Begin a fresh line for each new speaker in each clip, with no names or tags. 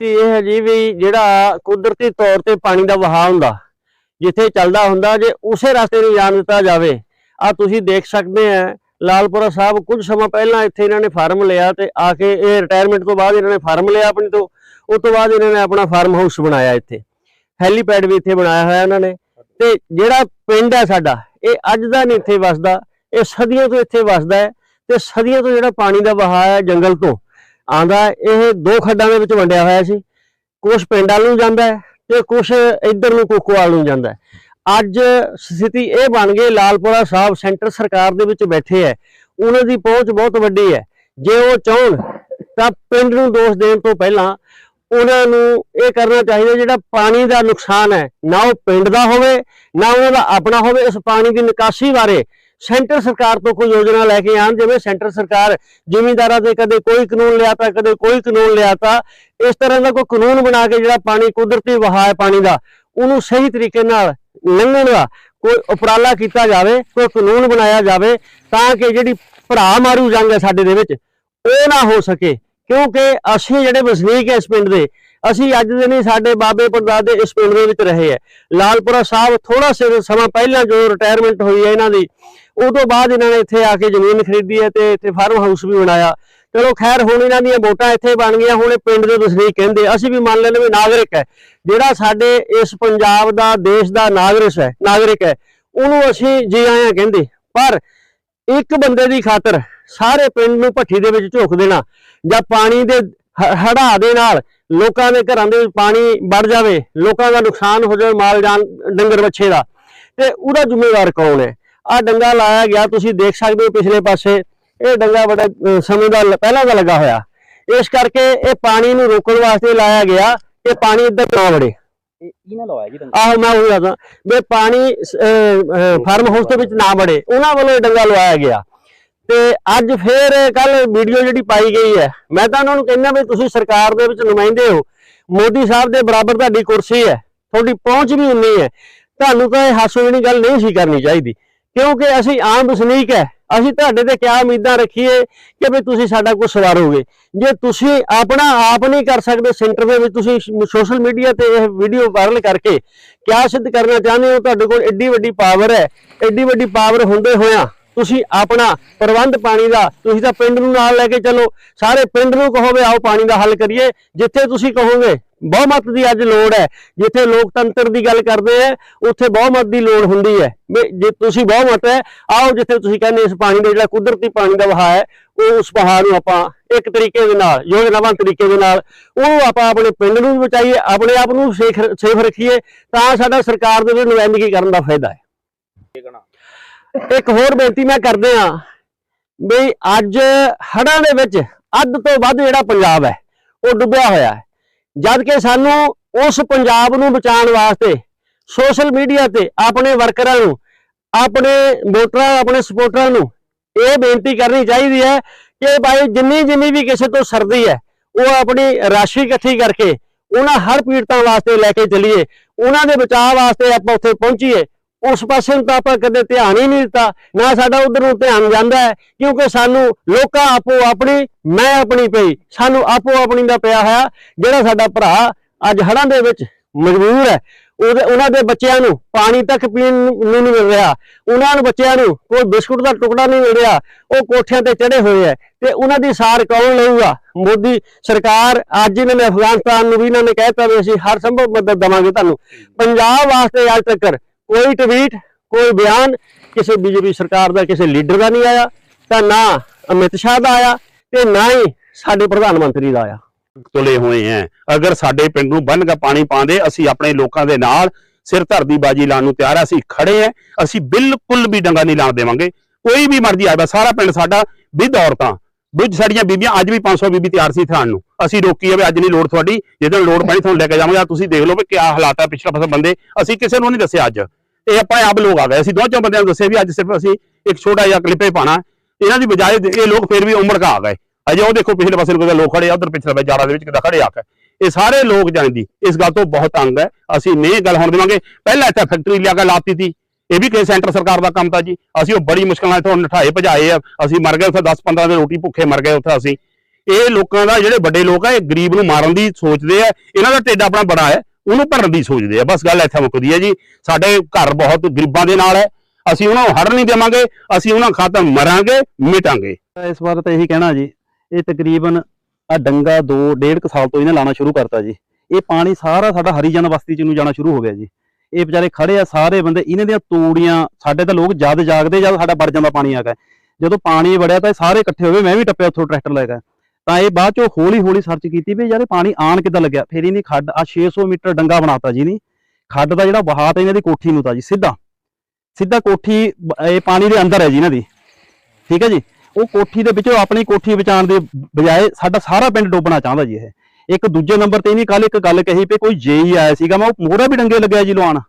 ਬੇਨਤੀ ਇਹ ਹੈ ਜੀ ਵੀ ਜਿਹੜਾ ਕੁਦਰਤੀ ਤੌਰ ਤੇ ਪਾਣੀ ਦਾ ਵਹਾਅ ਹੁੰਦਾ, ਜਿੱਥੇ ਚੱਲਦਾ ਹੁੰਦਾ, ਜੇ ਉਸੇ ਰਸਤੇ ਨੂੰ ਜਾਣ ਦਿੱਤਾ ਜਾਵੇ। ਆ ਤੁਸੀਂ ਦੇਖ ਸਕਦੇ ਆ, ਲਾਲਪੁਰਾ ਸਾਹਿਬ ਕੁਝ ਸਮਾਂ ਪਹਿਲਾਂ ਇੱਥੇ ਇਹਨਾਂ ਨੇ ਫਾਰਮ ਲਿਆ ਤੇ ਆ ਕੇ ਇਹ ਰਿਟਾਇਰਮੈਂਟ ਤੋਂ ਬਾਅਦ ਇਹਨਾਂ ਨੇ ਫਾਰਮ ਲਿਆ ਆਪਣੇ ਤੋਂ, ਉਸ ਤੋਂ ਬਾਅਦ ਇਹਨਾਂ ਨੇ ਆਪਣਾ ਫਾਰਮ ਹਾਊਸ ਬਣਾਇਆ ਇੱਥੇ। ਹੈਲੀਪੈਡ ਵੀ ਇੱਥੇ ਬਣਾਇਆ ਹੋਇਆ ਇਹਨਾਂ ਨੇ। ਤੇ ਜਿਹੜਾ ਪਿੰਡ ਹੈ ਸਾਡਾ, ਇਹ ਅੱਜ ਦਾ ਨਹੀਂ ਇੱਥੇ ਵਸਦਾ, ਇਹ ਸਦੀਆਂ ਤੋਂ ਇੱਥੇ ਵਸਦਾ ਹੈ ਤੇ ਸਦੀਆਂ ਤੋਂ ਜਿਹੜਾ ਪਾਣੀ ਦਾ ਵਹਾਅ ਹੈ ਜੰਗਲ ਤੋਂ ਆਂਦਾ ਇਹ ਦੋ ਖੱਡਾਂ ਦੇ ਵਿੱਚ ਵੰਡਿਆ ਹੋਇਆ ਸੀ। ਕੁਝ ਪਿੰਡ ਵੱਲ ਨੂੰ ਜਾਂਦਾ ਹੈ ਤੇ ਕੁਝ ਇੱਧਰ ਨੂੰ ਕੋਕੋਵਾਲ ਨੂੰ ਜਾਂਦਾ ਅੱਜ ਸਥਿਤੀ ਇਹ ਬਣ ਗਈ, ਲਾਲਪੁਰਾ ਸਾਹਿਬ ਸੈਂਟਰ ਸਰਕਾਰ ਦੇ ਵਿੱਚ ਬੈਠੇ ਹੈ। ਉਹਨਾਂ ਦੀ ਪਹੁੰਚ ਬਹੁਤ ਵੱਡੀ ਹੈ। ਜੇ ਉਹ ਚਾਹਣ ਤਾਂ ਪਿੰਡ ਨੂੰ ਦੋਸ਼ ਦੇਣ ਤੋਂ ਪਹਿਲਾਂ ਉਹਨਾਂ ਨੂੰ ਇਹ ਕਰਨਾ ਚਾਹੀਦਾ ਜਿਹੜਾ ਪਾਣੀ ਦਾ ਨੁਕਸਾਨ ਹੈ। ਨਾ ਉਹ ਪਿੰਡ ਦਾ ਹੋਵੇ, ਨਾ ਉਹਨਾਂ ਦਾ ਆਪਣਾ ਹੋਵੇ। ਇਸ ਪਾਣੀ ਦੀ ਨਿਕਾਸੀ ਬਾਰੇ ਸੈਂਟਰ ਸਰਕਾਰ ਤੋਂ ਕੋਈ ਯੋਜਨਾ ਲੈ ਕੇ ਆਣ ਜਿਵੇਂ ਸੈਂਟਰ ਸਰਕਾਰ ਜ਼ਿਮੀਂਦਾਰਾਂ ਤੇ ਕਦੇ ਕੋਈ ਕਾਨੂੰਨ ਲਿਆਤਾ ਕਦੇ ਕੋਈ ਕਾਨੂੰਨ ਲਿਆਤਾ ਇਸ ਤਰ੍ਹਾਂ ਦਾ ਕੋਈ ਕਾਨੂੰਨ ਬਣਾ ਕੇ ਜਿਹੜਾ ਪਾਣੀ ਕੁਦਰਤੀ ਵਹਾਅ ਪਾਣੀ ਦਾ, ਉਹਨੂੰ ਸਹੀ ਤਰੀਕੇ ਨਾਲ ਲੰਘਣ ਦਾ ਕੋਈ ਉਪਰਾਲਾ ਕੀਤਾ ਜਾਵੇ, ਕੋਈ ਕਾਨੂੰਨ ਬਣਾਇਆ ਜਾਵੇ, ਤਾਂ ਕਿ ਜਿਹੜੀ ਭਰਾ ਮਾਰੂ ਜੰਗ ਹੈ ਸਾਡੇ ਦੇ ਵਿੱਚ, ਉਹ ਨਾ ਹੋ ਸਕੇ। ਕਿਉਂਕਿ ਅਸੀਂ ਜਿਹੜੇ ਵਸਨੀਕ ਹੈ ਇਸ ਪਿੰਡ ਦੇ ਅਸੀਂ ਅੱਜ ਦੇ ਨਹੀਂ, ਸਾਡੇ ਬਾਬੇ ਪੜਦਾਦੇ ਇਸ ਪਿੰਡ ਦੇ ਵਿੱਚ ਰਹੇ ਹੈ। ਲਾਲਪੁਰਾ ਸਾਹਿਬ ਥੋੜਾ ਸਿਰ ਸਮਾਂ ਪਹਿਲਾਂ ਜੋ ਰਿਟਾਇਰਮੈਂਟ ਹੋਈ ਹੈ ਇਹਨਾਂ ਦੀ ਉਹ ਤੋਂ ਬਾਅਦ ਇਹਨਾਂ ਨੇ ਇੱਥੇ ਆ ਕੇ ਜ਼ਮੀਨ ਖਰੀਦੀ ਹੈ ਤੇ ਇੱਥੇ ਫਾਰਮ ਹਾਊਸ ਵੀ ਬਣਾਇਆ। ਚਲੋ ਖੈਰ, ਹੁਣ ਇਹਨਾਂ ਦੀਆਂ ਵੋਟਾਂ ਇੱਥੇ ਬਣ ਗਈਆਂ, ਹੁਣ ਇਹ ਪਿੰਡ ਦੇ ਵਸਨੀਕ ਕਹਿੰਦੇ, ਅਸੀਂ ਵੀ ਮੰਨ ਲੈਂਦੇ ਵੀ ਨਾਗਰਿਕ ਹੈ। ਜਿਹੜਾ ਸਾਡੇ ਇਸ ਪੰਜਾਬ ਦਾ, ਦੇਸ਼ ਦਾ ਨਾਗਰਿਕ ਹੈ ਨਾਗਰਿਕ ਹੈ, ਉਹਨੂੰ ਅਸੀਂ ਜੀ ਆਇਆਂ ਕਹਿੰਦੇ। ਪਰ ਇੱਕ ਬੰਦੇ ਦੀ ਖਾਤਰ ਸਾਰੇ ਪਿੰਡ ਨੂੰ ਭੱਠੀ ਦੇ ਵਿੱਚ ਝੋਕ ਦੇਣਾ ਜਾਂ ਪਾਣੀ ਦੇ ਹੜਾ ਦੇ ਨਾਲ ਲੋਕਾਂ ਦੇ ਘਰਾਂ ਦੇ ਵਿੱਚ ਪਾਣੀ ਵੜ ਜਾਵੇ ਲੋਕਾਂ ਦਾ ਨੁਕਸਾਨ ਹੋ ਜਾਵੇ ਮਾਲ ਜਾਨ ਡੰਗਰ ਵੱਛੇ ਦਾ ਤੇ ਉਹਦਾ ਜ਼ਿੰਮੇਵਾਰ ਕੌਣ ਹੈ? ਆ ਡੰਗਾ ਲਾਇਆ ਗਿਆ ਤੁਸੀਂ ਦੇਖ ਸਕਦੇ ਹੋ ਪਿਛਲੇ ਪਾਸੇ ਇਹ ਡੰਗਾ ਬੜਾ ਸਮੇਂ ਦਾ ਪਹਿਲਾਂ ਦਾ ਲੱਗਾ ਹੋਇਆ। ਇਸ ਕਰਕੇ ਇਹ ਪਾਣੀ ਨੂੰ ਰੋਕਣ ਵਾਸਤੇ ਲਾਇਆ ਗਿਆ ਕਿ ਪਾਣੀ ਇੱਧਰ ਨਾ ਵੜੇ।
ਇਹ ਇਹਨਾਂ ਲਵਾਇਆ ਜੀ ਡੰਗਾ?
ਆਹੋ ਮੈਂ ਉਹ ਦੱਸਦਾ ਵੀ ਪਾਣੀ ਫਾਰਮ ਹਾਊਸ ਦੇ ਵਿੱਚ ਨਾ ਵੜੇ ਉਹਨਾਂ ਵੱਲੋਂ ਇਹ ਡੰਗਾ ਲਵਾਇਆ ਗਿਆ। ਤੇ ਅੱਜ ਫੇਰ ਕੱਲ ਵੀਡੀਓ ਜਿਹੜੀ ਪਾਈ ਗਈ ਹੈ, ਮੈਂ ਤਾਂ ਉਹਨਾਂ ਨੂੰ ਕਹਿੰਦਾ ਵੀ ਤੁਸੀਂ ਸਰਕਾਰ ਦੇ ਵਿੱਚ ਨੁਮਾਇੰਦੇ ਹੋ, ਮੋਦੀ ਸਾਹਿਬ ਦੇ ਬਰਾਬਰ ਤੁਹਾਡੀ ਕੁਰਸੀ ਹੈ, ਤੁਹਾਡੀ ਪਹੁੰਚ ਵੀ ਉਨੀ ਹੈ, ਤੁਹਾਨੂੰ ਤਾਂ ਇਹ ਹਾਸੋ ਜਿਹੜੀ ਗੱਲ ਨਹੀਂ ਸੀ ਕਰਨੀ ਚਾਹੀਦੀ, ਕਿਉਂਕਿ ਅਸੀਂ ਆਮ ਵਸਨੀਕ ਹੈ, ਅਸੀਂ ਤੁਹਾਡੇ ਤੇ ਕਿਆ ਉਮੀਦਾਂ ਰੱਖੀਏ ਕਿ ਵੀ ਤੁਸੀਂ ਸਾਡਾ ਕੁਝ ਸਵਾਰੋਗੇ, ਜੇ ਤੁਸੀਂ ਆਪਣਾ ਆਪ ਨਹੀਂ ਕਰ ਸਕਦੇ ਸੈਂਟਰ ਦੇ ਵਿੱਚ ਤੁਸੀਂ ਸੋਸ਼ਲ ਮੀਡੀਆ ਤੇ ਇਹ ਵੀਡੀਓ ਵਾਇਰਲ ਕਰਕੇ ਕਿਆ ਸਿੱਧ ਕਰਨਾ ਚਾਹੁੰਦੇ ਹੋ, ਤੁਹਾਡੇ ਕੋਲ ਐਡੀ ਵੱਡੀ ਪਾਵਰ ਹੈ, ਐਡੀ ਵੱਡੀ ਪਾਵਰ ਹੁੰਦੇ ਹੋਇਆ। ਤੁਸੀਂ ਆਪਣਾ ਪ੍ਰਬੰਧ ਪਾਣੀ ਦਾ, ਤੁਸੀਂ ਤਾਂ ਪਿੰਡ ਨੂੰ ਨਾਲ ਲੈ ਕੇ ਚੱਲੋ। ਸਾਰੇ ਪਿੰਡ ਨੂੰ ਕਹੋਗੇ ਆਓ ਪਾਣੀ ਦਾ ਹੱਲ ਕਰੀਏ। ਜਿੱਥੇ ਤੁਸੀਂ ਕਹੋਗੇ, ਬਹੁਮਤ ਦੀ ਅੱਜ ਲੋੜ ਹੈ। ਜਿੱਥੇ ਲੋਕਤੰਤਰ ਦੀ ਗੱਲ ਕਰਦੇ ਆ, ਉੱਥੇ ਬਹੁਮਤ ਦੀ ਲੋੜ ਹੁੰਦੀ ਹੈ। ਵੀ ਜੇ ਤੁਸੀਂ ਬਹੁਮਤ ਹੈ, ਆਓ ਜਿੱਥੇ ਤੁਸੀਂ ਕਹਿੰਦੇ ਇਸ ਪਾਣੀ ਦਾ ਜਿਹੜਾ ਕੁਦਰਤੀ ਪਾਣੀ ਦਾ ਵਹਾਅ ਹੈ, ਉਹ ਉਸ ਵਹਾਅ ਨੂੰ ਆਪਾਂ ਇੱਕ ਤਰੀਕੇ ਦੇ ਨਾਲ ਯੋਜਨਾਬੰਦ ਤਰੀਕੇ ਦੇ ਨਾਲ, ਉਹਨੂੰ ਆਪਾਂ ਆਪਣੇ ਪਿੰਡ ਨੂੰ ਵੀ ਬਚਾਈਏ, ਆਪਣੇ ਆਪ ਨੂੰ ਸੇਖ ਸੇਫ ਰੱਖੀਏ, ਤਾਂ ਸਾਡਾ ਸਰਕਾਰ ਦੇ ਵਿੱਚ ਨੁਮਾਇੰਦਗੀ ਕਰਨ ਦਾ ਫਾਇਦਾ ਹੈ। ਇੱਕ ਹੋਰ ਬੇਨਤੀ ਮੈਂ ਕਰਦੇ ਆ ਵੀ ਅੱਜ ਹੜ੍ਹਾਂ ਦੇ ਵਿੱਚ ਅੱਧ ਤੋਂ ਵੱਧ ਜਿਹੜਾ ਪੰਜਾਬ ਹੈ, ਉਹ ਡੁੱਬਿਆ ਹੋਇਆ ਹੈ। ਜਦ ਕਿ ਸਾਨੂੰ ਉਸ ਪੰਜਾਬ ਨੂੰ ਬਚਾਉਣ ਵਾਸਤੇ ਸੋਸ਼ਲ ਮੀਡੀਆ ਤੇ ਆਪਣੇ ਵਰਕਰਾਂ ਨੂੰ, ਆਪਣੇ ਵੋਟਰਾਂ, ਆਪਣੇ ਸਪੋਰਟਰਾਂ ਨੂੰ ਇਹ ਬੇਨਤੀ ਕਰਨੀ ਚਾਹੀਦੀ ਹੈ ਕਿ ਭਾਈ ਜਿੰਨੀ ਜਿੰਨੀ ਵੀ ਕਿਸੇ ਤੋਂ ਸਰਦੀ ਹੈ, ਉਹ ਆਪਣੀ ਰਾਸ਼ੀ ਇਕੱਠੀ ਕਰਕੇ ਉਹਨਾਂ ਹਰ ਪੀੜਤਾਂ ਵਾਸਤੇ ਲੈ ਕੇ ਚੱਲੀਏ, ਉਹਨਾਂ ਦੇ ਬਚਾਅ ਵਾਸਤੇ ਆਪਾਂ ਉੱਥੇ ਪਹੁੰਚੀਏ। ਉਸ ਪਾਸੇ ਨੂੰ ਤਾਂ ਆਪਾਂ ਕਦੇ ਧਿਆਨ ਹੀ ਨਹੀਂ ਦਿੱਤਾ, ਨਾ ਸਾਡਾ ਉਧਰ ਨੂੰ ਧਿਆਨ ਜਾਂਦਾ ਹੈ, ਕਿਉਂਕਿ ਸਾਨੂੰ ਲੋਕਾਂ ਆਪੋ ਆਪਣੀ, ਮੈਂ ਆਪਣੀ ਪਈ, ਸਾਨੂੰ ਆਪੋ ਆਪਣੀ ਦਾ ਪਿਆ ਹੋਇਆ, ਜਿਹੜਾ ਸਾਡਾ ਭਰਾ ਅੱਜ ਹੜ੍ਹਾਂ ਦੇ ਵਿੱਚ ਮਜਬੂਰ ਹੈ। ਉਹਦੇ, ਉਹਨਾਂ ਦੇ ਬੱਚਿਆਂ ਨੂੰ ਪਾਣੀ ਤੱਕ ਪੀਣ ਨੂੰ ਨਹੀਂ ਮਿਲ ਰਿਹਾ, ਉਹਨਾਂ ਨੂੰ ਬੱਚਿਆਂ ਨੂੰ ਕੋਈ ਬਿਸਕੁਟ ਦਾ ਟੁਕੜਾ ਨਹੀਂ ਮਿਲ ਰਿਹਾ, ਉਹ ਕੋਠਿਆਂ ਤੇ ਚੜੇ ਹੋਏ ਹੈ ਤੇ ਉਹਨਾਂ ਦੀ ਸਾਰ ਕੌਣ ਲਊਗਾ? ਮੋਦੀ ਸਰਕਾਰ, ਅੱਜ ਇਹਨਾਂ ਨੇ ਅਫਗਾਨਿਸਤਾਨ ਨੂੰ ਵੀ ਇਹਨਾਂ ਨੇ ਕਹਿਤਾ ਵੀ ਅਸੀਂ ਹਰ ਸੰਭਵ ਮਦਦ ਦਵਾਂਗੇ ਤੁਹਾਨੂੰ। ਪੰਜਾਬ ਵਾਸਤੇ ਅੱਜ ਤੱਕ ਕੋਈ ਟਵੀਟ ਕੋਈ ਬਿਆਨ, ਕਿਸੇ ਬੀਜੇਪੀ ਸਰਕਾਰ ਦਾ, ਕਿਸੇ ਲੀਡਰ ਦਾ ਨਹੀਂ ਆਇਆ, ਤਾਂ ਨਾ ਅਮਿਤ ਸ਼ਾਹ ਦਾ ਆਇਆ ਤੇ ਨਾ ਹੀ ਸਾਡੇ ਪ੍ਰਧਾਨ ਮੰਤਰੀ ਦਾ ਆਇਆ।
ਤੁਲੇ ਹੋਏ ਹੈ। ਅਗਰ ਸਾਡੇ ਪਿੰਡ ਨੂੰ ਬੰਨ ਕੇ ਪਾਣੀ ਪਾਉਂਦੇ, ਅਸੀਂ ਆਪਣੇ ਲੋਕਾਂ ਦੇ ਨਾਲ ਸਿਰ ਧਰਦੀ ਬਾਜੀ ਲਾਉਣ ਨੂੰ ਤਿਆਰ ਹਾਂ ਅਸੀਂ ਖੜੇ ਹੈ, ਅਸੀਂ ਬਿਲਕੁਲ ਵੀ ਡੰਗਾ ਨਹੀਂ ਲਾਣ ਦੇਵਾਂਗੇ। ਕੋਈ ਵੀ ਮਰਜ਼ੀ ਆਵੇ ਸਾਰਾ ਪਿੰਡ ਸਾਡਾ ਵਿਧ ਔਰਤਾਂ। ਵਿਧ ਸਾਡੀਆਂ ਬੀਬੀਆਂ ਅੱਜ ਵੀ 500 ਬੀਬੀ ਤਿਆਰ ਸੀ ਥਾਣ ਨੂੰ। ਅਸੀਂ ਰੋਕੀ ਹੈ ਵੀ ਅੱਜ ਨਹੀਂ ਲੋੜ ਤੁਹਾਡੀ ਜਦੋਂ ਲੋੜ ਪੈਣੀ ਤੁਹਾਨੂੰ ਲੈ ਕੇ ਜਾਵਾਂਗੇ। ਤੁਸੀਂ ਦੇਖ ਲਓ ਵੀ ਕਿਆ ਹਾਲਾਤ ਹੈ ਪਿਛਲੇ ਪਾਸੇ ਬੰਦੇ। ਅਸੀਂ ਕਿਸੇ ਨੂੰ ਨਹੀਂ ਦੱਸਿਆ ਅੱਜ। ਇਹ ਆਪਾਂ ਆਪ ਲੋਕ ਆ ਗਏ। ਅਸੀਂ ਦੋ ਚੋਂ ਬੰਦਿਆਂ ਨੂੰ ਦੱਸਿਆ ਵੀ ਅੱਜ ਸਿਰਫ ਅਸੀਂ ਇੱਕ ਛੋਟਾ ਜਿਹਾ ਕਲਿੱਪੇ ਪਾਣਾ ਇਹਨਾਂ ਦੀ ਬਜਾਏ ਇਹ ਲੋਕ ਫਿਰ ਵੀ ਉਮੜ ਕਾ ਆ ਗਏ। ਅਜੇ ਉਹ ਦੇਖੋ ਪਿਛਲੇ ਪਾਸੇ ਨੂੰ ਕਿਤੇ ਲੋਕ ਖੜੇ ਆ, ਉਧਰ ਪਿਛਲੇ ਬਾਜ਼ਾਰਾਂ ਦੇ ਵਿੱਚ ਕਿਤੇ ਖੜੇ ਆ ਕੇ। ਇਹ ਸਾਰੇ ਲੋਕ ਜਾਣਦੀ ਇਸ ਗੱਲ ਤੋਂ ਬਹੁਤ ਤੰਗ ਹੈ। ਅਸੀਂ ਨਹੀਂ ਗੱਲ ਹੋਣ ਦੇਵਾਂਗੇ। ਪਹਿਲਾਂ ਇੱਥੇ ਫੈਕਟਰੀ ਲਿਆ ਕੇ ਲਾਤੀ ਤੀ ਇਹ ਵੀ ਕਿਸੇ ਸੈਂਟਰ ਸਰਕਾਰ ਦਾ ਕੰਮ ਤਾਂ ਜੀ। ਅਸੀਂ ਉਹ ਬੜੀ ਮੁਸ਼ਕਲ ਨਾਲ ਇੱਥੋਂ ਨਠਾਏ, ਭਜਾਏ ਆ। ਅਸੀਂ ਮਰ ਗਏ, ਉੱਥੇ 10 15 ਦਿਨ ਰੋਟੀ ਭੁੱਖੇ ਮਰ ਗਏ ਉੱਥੇ ਅਸੀਂ। ਇਹ ਲੋਕਾਂ ਦਾ, ਜਿਹੜੇ ਵੱਡੇ ਲੋਕ ਆ, ਇਹ ਗਰੀਬ ਨੂੰ ਮਾਰਨ ਦੀ ਸੋਚਦੇ ਆ। ਇਹਨਾਂ ਦਾ ਢਿੱਡ ਆਪਣਾ ਬੜਾ ਹੈ, ਉਹਨੂੰ ਭਰਨ ਦੀ ਸੋਚਦੇ ਆ। ਬਸ ਗੱਲ ਇੱਥੇ ਮੁੱਕਦੀ ਹੈ ਜੀ। ਸਾਡੇ ਘਰ ਬਹੁਤ ਗਰੀਬਾਂ ਦੇ ਨਾਲ ਹੈ। ਅਸੀਂ ਉਹਨਾਂ ਨੂੰ ਹੜ ਨਹੀਂ ਦੇਵਾਂਗੇ, ਅਸੀਂ ਉਹਨਾਂ ਖਾਤਰ ਮਰਾਂਗੇ, ਮਿਟਾਂਗੇ।
ਇਸ ਵਾਰ ਤਾਂ ਇਹੀ ਕਹਿਣਾ ਜੀ, ਇਹ ਤਕਰੀਬਨ ਆ ਡੰਗਾ 2 ਡੇਢ ਕੁ ਸਾਲ ਤੋਂ ਇਹਨੇ ਲਾਣਾ ਸ਼ੁਰੂ ਕਰਤਾ ਜੀ। ਇਹ ਪਾਣੀ ਸਾਰਾ ਸਾਡਾ ਹਰੀਜਨ ਬਸਤੀ ਚ ਨੂੰ ਜਾਣਾ ਸ਼ੁਰੂ ਹੋ ਗਿਆ ਜੀ। ਇਹ ਵਿਚਾਰੇ ਖੜੇ ਆ ਸਾਰੇ ਬੰਦੇ, ਇਹਨਾਂ ਦੀਆਂ ਤੂੜੀਆਂ, ਸਾਡੇ ਤਾਂ ਲੋਕ ਜਦ ਜਾਗਦੇ ਜਦ ਸਾਡਾ ਵੜ ਜਾਂਦਾ ਪਾਣੀ ਆ ਗਿਆ ਜਦੋਂ ਪਾਣੀ ਵੜਿਆ ਤਾਂ ਇਹ ਸਾਰੇ ਇਕੱਠੇ ਹੋਵੇ ਮੈਂ ਵੀ ਟੱਪਿਆ ਉੱਥੋਂ ਟਰੈਕਟਰ ਲੈ ਕੇ। ਤਾਂ ਇਹ ਬਾਅਦ ਚੋਂ ਹੌਲੀ ਹੌਲੀ ਸਰਚ ਕੀਤੀ ਵੀ ਯਾਰ ਇਹ ਪਾਣੀ ਆਣ ਕਿੱਦਾਂ ਲੱਗਿਆ? ਫਿਰ ਇਹਨੇ ਖੱਡ ਆ 600 ਮੀਟਰ ਡੰਗਾ ਬਣਾਤਾ ਜੀ ਨਹੀਂ ਖੱਡ ਦਾ ਜਿਹੜਾ ਵਹਾਅ ਤਾਂ ਇਹਨਾਂ ਦੀ ਕੋਠੀ ਨੂੰ ਤਾਂ ਜੀ, ਸਿੱਧਾ। ਸਿੱਧਾ ਕੋਠੀ, ਇਹ ਪਾਣੀ ਦੇ ਅੰਦਰ ਹੈ ਜੀ ਇਹਨਾਂ ਦੀ। ਠੀਕ ਹੈ ਜੀ? ਉਹ ਕੋਠੀ ਦੇ ਵਿੱਚੋਂ ਆਪਣੀ ਕੋਠੀ ਬਚਾਉਣ ਦੇ ਬਜਾਏ ਸਾਡਾ ਸਾਰਾ ਪਿੰਡ ਡੋਬਣਾ ਚਾਹੁੰਦਾ ਜੀ ਇਹ। ਇੱਕ ਦੂਜੇ ਨੰਬਰ ਤੇ ਇਹਨੇ ਕੱਲ ਇੱਕ ਗੱਲ ਕਹੀ ਵੀ ਕੋਈ ਜੇਈ ਆਇਆ ਸੀਗਾ, ਮੈਂ ਉਹ ਮੋਹਰਾ ਵੀ ਡੰਗੇ ਲੱਗਿਆ ਜੀ ਲਵਾਉਣ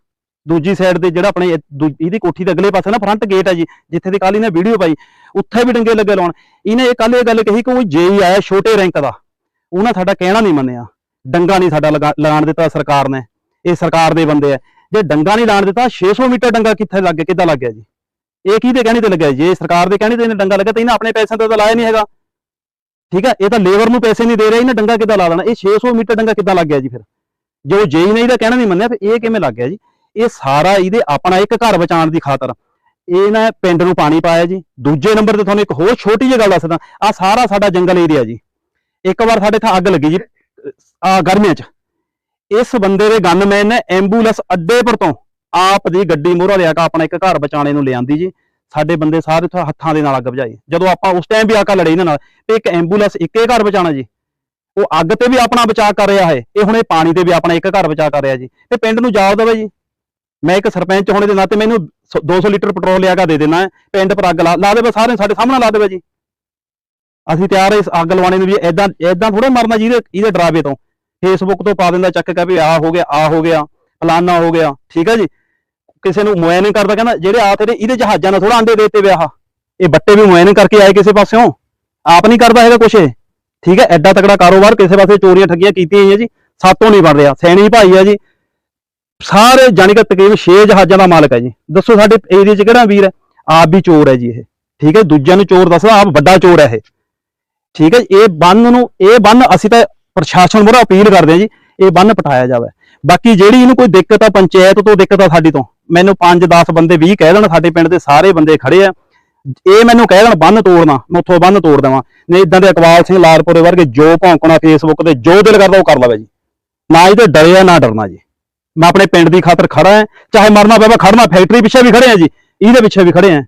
ਦੂਜੀ ਸਾਈਡ ਤੇ ਜਿਹੜਾ ਆਪਣੇ ਇਹਦੀ ਕੋਠੀ ਦੇ ਅਗਲੇ ਪਾਸੇ ਨਾ ਫਰੰਟ ਗੇਟ ਹੈ ਜੀ, ਜਿੱਥੇ ਦੀ ਕੱਲ ਇਹਨੇ ਵੀਡੀਓ ਪਾਈ, ਉੱਥੇ ਵੀ ਡੰਗੇ ਲੱਗੇ ਲਾਉਣ ਇਹਨੇ ਇਹ ਕੱਲ ਇਹ ਗੱਲ ਕਹੀ ਕਿ ਕੋਈ ਜੇਈ ਆਇਆ ਛੋਟੇ ਰੈਂਕ ਦਾ। ਉਹਨਾਂ ਸਾਡਾ ਕਹਿਣਾ ਨਹੀਂ ਮੰਨਿਆ। ਡੰਗਾ ਨਹੀਂ ਸਾਡਾ ਲਗਾ- ਲਗਾਉਣ ਦਿੱਤਾ ਸਰਕਾਰ ਨੇ। ਇਹ ਸਰਕਾਰ ਦੇ ਬੰਦੇ ਆ। ਜੇ ਡੰਗਾ ਨਹੀਂ ਲਾਣ ਦਿੱਤਾ 600 ਮੀਟਰ ਡੰਗਾ ਕਿੱਥੇ ਲੱਗ ਗਿਆ ਕਿੱਦਾਂ ਲੱਗ ਗਿਆ ਜੀ? ਇਹ ਕਿਹਦੇ ਕਹਿਣੇ ਤੇ ਲੱਗਿਆ ਜੀ? ਜੇ ਸਰਕਾਰ ਦੇ ਕਹਿਣੇ ਤੇ ਇਹਨੇ ਡੰਗਾ ਲੱਗਾ ਤੇ ਇਹਨੇ ਆਪਣੇ ਪੈਸਿਆਂ ਤੇ ਤਾਂ ਲਾਇਆ ਨਹੀਂ ਹੈਗਾ। ਠੀਕ ਹੈ ਇਹ ਤਾਂ ਲੇਬਰ ਨੂੰ ਪੈਸੇ ਨਹੀਂ ਦੇ ਰਿਹਾ, ਇਹਨਾਂ ਡੰਗਾ ਕਿੱਦਾਂ ਲਾ ਦੇਣਾ? ਇਹ 600 ਮੀਟਰ ਡੰਗਾ ਕਿੱਦਾਂ ਲੱਗ ਗਿਆ ਜੀ ਫਿਰ? ਜੋ ਜੇਈ ਨੇ ਇਹਦਾ ਕਹਿਣਾ ਨਹੀਂ ਮੰਨਿਆ, ਫਿਰ ਇਹ ਕਿਵੇਂ ਲੱਗ ਗਿਆ ਜੀ? ਇਹ ਸਾਰਾ ਇਹਦੇ ਆਪਣਾ ਇੱਕ ਘਰ ਬਚਾਉਣ ਦੀ ਖਾਤਰ। ਇਹ ਨਾ ਪਿੰਡ ਨੂੰ ਪਾਣੀ ਪਾਇਆ ਜੀ। ਦੂਜੇ ਨੰਬਰ ਤੇ ਤੁਹਾਨੂੰ ਇੱਕ ਹੋਰ ਛੋਟੀ ਜਿਹੀ ਗੱਲ ਦੱਸਦਾ ਆ ਸਾਰਾ ਸਾਡਾ ਜੰਗਲ ਏਰੀਆ ਜੀ। ਇੱਕ ਵਾਰ ਸਾਡੇ ਇੱਥੇ ਅੱਗ ਲੱਗੀ ਜੀ ਆ ਗਰਮੀਆਂ 'ਚ। ਇਸ ਬੰਦੇ ਦੇ ਗਨਮੈਨ ਨੇ ਐਂਬੂਲੈਂਸ ਅੱਡੇ ਪਰ ਤੋਂ ਆਪ ਦੀ ਗੱਡੀ ਮੋਹਰਾ ਲਿਆ ਕੇ ਆਪਣਾ ਇੱਕ ਘਰ ਬਚਾਣੇ ਨੂੰ ਲਿਆਂਦੀ ਜੀ। ਸਾਡੇ ਬੰਦੇ ਸਾਰੇ ਇੱਥੇ ਹੱਥਾਂ ਦੇ ਨਾਲ ਅੱਗ ਬੁਝਾਈ। ਜਦੋਂ ਆਪਾਂ ਉਸ ਟਾਈਮ ਵੀ ਆ ਲੜੇ ਇਹਨਾਂ ਨਾਲ ਤੇ ਇੱਕ ਐਂਬੂਲੈਂਸ ਇੱਕੇ ਘਰ ਬਚਾਣਾ ਜੀ। ਉਹ ਅੱਗ ਤੇ ਵੀ ਆਪਣਾ ਬਚਾਅ ਕਰ ਰਿਹਾ ਹੈ ਇਹ ਹੁਣ ਇਹ ਪਾਣੀ ਤੇ ਵੀ ਆਪਣਾ ਇੱਕ ਘਰ ਬਚਾਅ ਕਰ ਰਿਹਾ ਜੀ। ਤੇ ਪਿੰਡ ਨੂੰ ਜਵਾਬ ਦੇਵੇ ਜੀ। ਮੈਂ ਇੱਕ ਸਰਪੰਚ ਹੋਣੇ ਦੇ ਨਾਤੇ ਮੈਨੂੰ ਸ- 200 ਲੀਟਰ ਪੈਟਰੋਲ ਲਿਆ ਕੇ ਦੇ ਦੇਣਾ। ਪਿੰਡ ਪਰ ਅੱਗ ਲਾ ਲਾ ਦੇਵੇ, ਸਾਰੇ ਸਾਡੇ ਸਾਹਮਣੇ ਲਾ ਦੇਵੇ ਜੀ। ਅਸੀਂ ਤਿਆਰ ਇਸ ਅੱਗ ਲਵਾਉਣੇ ਨੂੰ ਵੀ ਐਦਾਂ ਐਦਾਂ ਥੋੜਾ ਮਰਨਾ ਜਿਹਦੇ ਇਹਦੇ ਡਰਾਵੇ ਤੋਂ। ਫੇਸਬੁੱਕ ਤੋਂ ਪਾ ਦਿੰਦਾ, ਚੱਕ ਕੇ ਵੀ ਆਹ ਹੋ ਗਿਆ, ਆਹ ਹੋ ਗਿਆ, ਫਲਾਨਾ ਹੋ ਗਿਆ। ਠੀਕ ਹੈ ਜੀ? ਕਿਸੇ ਨੂੰ ਮੁਆਇਨਾ ਕਰਦਾ, ਕਹਿੰਦਾ ਜਿਹੜੇ ਆ ਤੇਰੇ ਇਹਦੇ ਜਹਾਜ਼ਾਂ ਨਾਲ ਥੋੜਾ ਆਂਦੇ ਦੇਤੇ ਵਿਆਹ ਇਹ ਬੱਟੇ ਵੀ ਮੁਆਇਨੇ ਕਰਕੇ ਆਏ ਕਿਸੇ ਪਾਸਿਓਂ। ਆਪ ਨਹੀਂ ਕਰਦਾ ਹੈਗਾ ਕੁਛ ਇਹ। ਠੀਕ ਹੈ, ਐਡਾ ਤਕੜਾ ਕਾਰੋਬਾਰ ਕਿਸੇ ਪਾਸੇ ਚੋਰੀਆਂ ਠੱਗੀਆਂ ਕੀਤੀਆਂ ਹੋਈਆਂ ਜੀ, ਸਾਤੋਂ ਨਹੀਂ ਬਣ ਰਿਹਾ ਸੈਣੀ ਭਾਈ ਆ ਜੀ। ਸਾਰੇ ਜਾਣੀ ਕਿ ਤਕਰੀਬਨ 6 ਜਹਾਜ਼ਾਂ ਦਾ ਮਾਲਕ ਹੈ ਜੀ। ਦੱਸੋ ਸਾਡੇ ਏਰੀਆ 'ਚ ਕਿਹੜਾ ਵੀਰ ਹੈ? ਆਪ ਵੀ ਚੋਰ ਹੈ ਜੀ ਇਹ। ਠੀਕ ਹੈ, ਦੂਜਿਆਂ ਨੂੰ ਚੋਰ ਦੱਸਦਾ, ਆਪ ਵੱਡਾ ਚੋਰ ਹੈ ਇਹ। ਠੀਕ ਹੈ, ਇਹ ਬੰਨ ਨੂੰ, ਇਹ ਬੰਨ ਅਸੀਂ ਤਾਂ ਪ੍ਰਸ਼ਾਸਨ ਮੋਰਾ ਅਪੀਲ ਕਰਦੇ ਹਾਂ ਜੀ, ਇਹ ਬੰਨ ਪਟਾਇਆ ਜਾਵੇ। ਬਾਕੀ ਜਿਹੜੀ ਇਹਨੂੰ ਕੋਈ ਦਿੱਕਤ ਆ, ਪੰਚਾਇਤ ਤੋਂ ਦਿੱਕਤ ਆ ਸਾਡੀ ਤੋਂ। ਮੈਨੂੰ 5 10 ਬੰਦੇ 20 ਕਹਿ ਦੇਣ, ਸਾਡੇ ਪਿੰਡ ਦੇ ਸਾਰੇ ਬੰਦੇ ਖੜੇ ਆ। ਇਹ ਮੈਨੂੰ ਕਹਿ ਦੇਣ, ਬੰਨ ਤੋੜਨਾ, ਮੈਂ ਉੱਥੋਂ ਬੰਨ ਤੋੜ ਦੇਵਾਂ। ਨਹੀਂ ਇਦਾਂ ਦੇ ਇਕਬਾਲ ਸਿੰਘ ਲਾਲਪੁਰੇ ਵਰਗੇ ਜੋ ਭੌਂਕਣਾ ਫੇਸਬੁੱਕ ਤੇ, ਜੋ ਦਿਲ ਕਰਦਾ ਉਹ ਕਰ ਲਵੇ ਜੀ। ਨਾ ਇਹਦੇ ਡਰਿਆ ਨਾ ਡਰਨਾ ਜੀ। ਮੈਂ ਆਪਣੇ ਪਿੰਡ ਦੀ ਖਾਤਰ ਖੜਾ ਹਾਂ ਚਾਹੇ ਮਰਨਾ ਪਵੇ ਖੜਨਾ ਫੈਕਟਰੀ ਪਿੱਛੇ ਵੀ ਖੜੇ ਆ ਜੀ। ਇਹਦੇ ਪਿੱਛੇ ਵੀ ਖੜੇ ਆ।